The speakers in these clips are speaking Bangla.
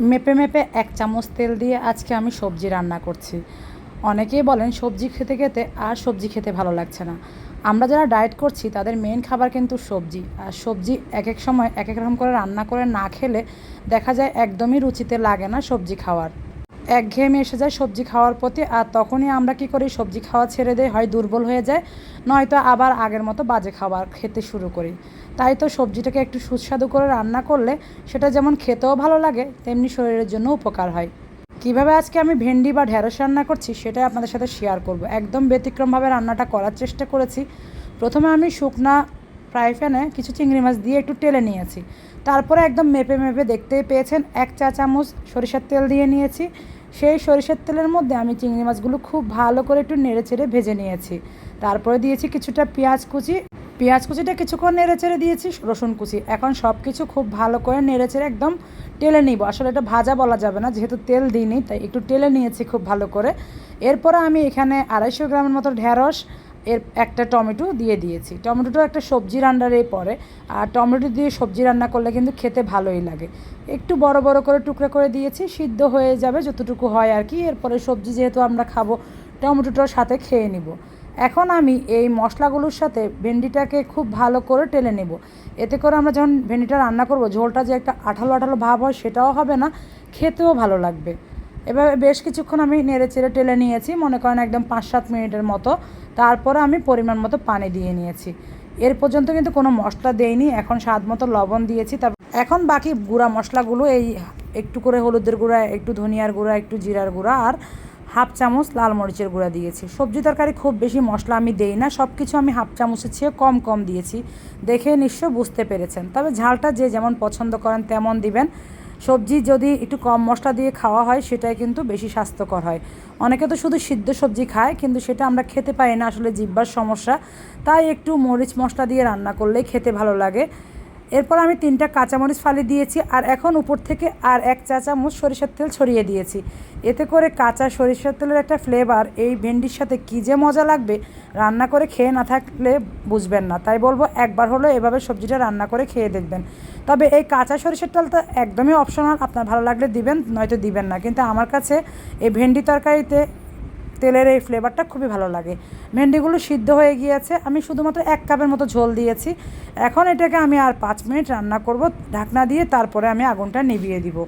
মেপে মেপে এক চামচ তেল দিয়ে আজকে আমি সবজি রান্না করছি। অনেকেই বলেন সবজি খেতে খেতে আর সবজি খেতে ভালো লাগছে না। আমরা যারা ডায়েট করছি, তাদের মেন খাবার কিন্তু সবজি। আর সবজি এক এক সময় এক এক রকম করে রান্না করে না খেলে দেখা যায় একদমই রুচিতে লাগে না সবজি খাওয়ার। একঘেয়েমি এসে যায় সবজি খাওয়ার প্রতি, আর তখনই আমরা কি করি, সবজি খাওয়া ছেড়ে দেয় হয় দুর্বল হয়ে যায়, নয়তো আবার আগের মতো বাজে খাবার খেতে শুরু করি। তাই তো সবজিটাকে একটু সুস্বাদু করে রান্না করলে সেটা যেমন খেতেও ভালো লাগে, তেমনি শরীরের জন্য উপকার হয়। কীভাবে আজকে আমি ভেন্ডি বা ঢেঁড়স রান্না করছি সেটাই আপনাদের সাথে শেয়ার করব। একদম ব্যতিক্রমভাবে রান্নাটা করার চেষ্টা করেছি। প্রথমে আমি শুকনা ফ্রাই প্যানে কিছু চিংড়ি মাছ দিয়ে একটু টেলে নিয়েছি। তারপরে একদম মেপে মেপে দেখতেই পেয়েছেন, এক চা চামচ সরিষার তেল দিয়ে নিয়েছি। সেই সরিষার তেলের মধ্যে আমি চিংড়ি মাছগুলো খুব ভালো করে একটু নেড়ে চেড়ে ভেজে নিয়েছি। তারপরে দিয়েছি কিছুটা পেঁয়াজ কুচি। পেঁয়াজ কুচিটা কিছুক্ষণ নেড়ে চেড়ে দিয়েছি, রসুন কুচি। এখন সব কিছু খুব ভালো করে নেড়ে চেড়ে একদম টেলে নিব। আসলে এটা ভাজা বলা যাবে না, যেহেতু তেল দিইনি, তাই একটু টেলে নিয়েছি খুব ভালো করে। এরপরে আমি এখানে আড়াইশো গ্রামের মতো ঢ্যাঁড়স এর একটা টমেটো দিয়ে দিয়েছি। টমেটোটা একটা সবজি রান্নারে পরে। আর টমেটো দিয়ে সবজি রান্না করলে কিন্তু খেতে ভালোই লাগে। একটু বড় বড় করে টুকরো করে দিয়েছি, সিদ্ধ হয়ে যাবে যতটুকু হয় আর কি। এরপরে সবজি যেহেতু আমরা খাব, টমেটোটার সাথে খেয়ে নিব। এখন আমি এই মশলাগুলোর সাথে ভেন্ডিটাকে খুব ভালো করে টেলে নেব। এতে করে আমরা যখন ভেন্ডিটা রান্না করব, ঝোলটা যে একটা আঠালো আঠালো ভাব হয় সেটাও হবে না, খেতেও ভালো লাগবে। এভাবে বেশ কিছুক্ষণ আমি নেড়ে চেড়ে টেলে নিয়েছি, মনে করেন একদম পাঁচ সাত মিনিটের মতো। তারপরে আমি পরিমাণ মতো পানি দিয়ে নিয়েছি। এর পর্যন্ত কিন্তু কোনো মশলা দেইনি, এখন স্বাদ মতো লবণ দিয়েছি। তারপর এখন বাকি গুঁড়া মশলাগুলো, এই একটু করে হলুদের গুঁড়া, একটু ধনিয়ার গুঁড়া, একটু জিরার গুঁড়া আর হাফ চামচ লাল মরিচের গুঁড়া দিয়েছি। সবজি তরকারি খুব বেশি মশলা আমি দেই না সব কিছু আমি হাফ চামচের চেয়ে কম কম দিয়েছি। দেখে নিশ্চয় বুঝতে পেরেছেন। তবে ঝালটা যে যেমন পছন্দ করেন, তেমন দিবেন। সবজি যদি একটু কম মশলা দিয়ে খাওয়া হয়, সেটাই কিন্তু বেশি স্বাস্থ্যকর হয়। অনেকে তো শুধু সিদ্ধ সবজি খায়, কিন্তু সেটা আমরা খেতে পারি না আসলে জিব্বার সমস্যা। তাই একটু মরিচ মশলা দিয়ে রান্না করলেই খেতে ভালো লাগে। এরপর আমি তিনটা কাঁচামরিচ ফালি দিয়েছি আর এখন উপর থেকে আর এক চা চামচ সরিষার তেল ছড়িয়ে দিয়েছি। এতে করে কাঁচা সরিষার তেলের একটা ফ্লেভার এই ভেন্ডির সাথে কী যে মজা লাগবে, রান্না করে খেয়ে না থাকলে বুঝবেন না। তাই বলব একবার হলো এভাবে সবজিটা রান্না করে খেয়ে দেখবেন। তবে এই কাঁচা সরিষার তেলটা একদমই অপশনাল আপনার ভালো লাগলে দিবেন, নয়তো দিবেন না। কিন্তু আমার কাছে এই ভেন্ডি তরকারিতে তেলের এই ফ্লেভারটা খুবই ভালো লাগে। ভেন্ডিগুলো সিদ্ধ হয়ে গিয়েছে, আমি শুধুমাত্র এক কাপের মতো ঝোল দিয়েছি। এখন এটাকে আমি আর পাঁচ মিনিট রান্না করব, ঢাকনা দিয়ে তারপরে আমি আগুনটা নিভিয়ে দিব।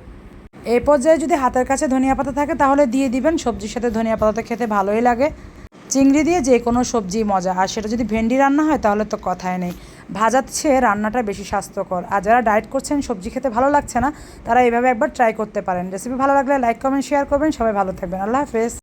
এই পর্যায়ে যদি হাতের কাছে ধনিয়া পাতা থাকে, তাহলে দিয়ে দিবেন। সবজির সাথে ধনিয়া পাতাটা খেতে ভালোই লাগে। চিংড়ি দিয়ে যে কোনো সবজি মজা, আর সেটা যদি ভেন্ডি রান্না হয়, তাহলে তো কথাই নেই। ভাজার চেয়ে রান্নাটা বেশি স্বাস্থ্যকর, আর যারা ডায়েট করছেন, সবজি খেতে ভালো লাগছে না, তারা এইভাবে একবার ট্রাই করতে পারেন। রেসিপি ভালো লাগলে লাইক কমেন্ট শেয়ার করবেন। সবাই ভালো থাকবেন। আল্লাহ হাফেজ।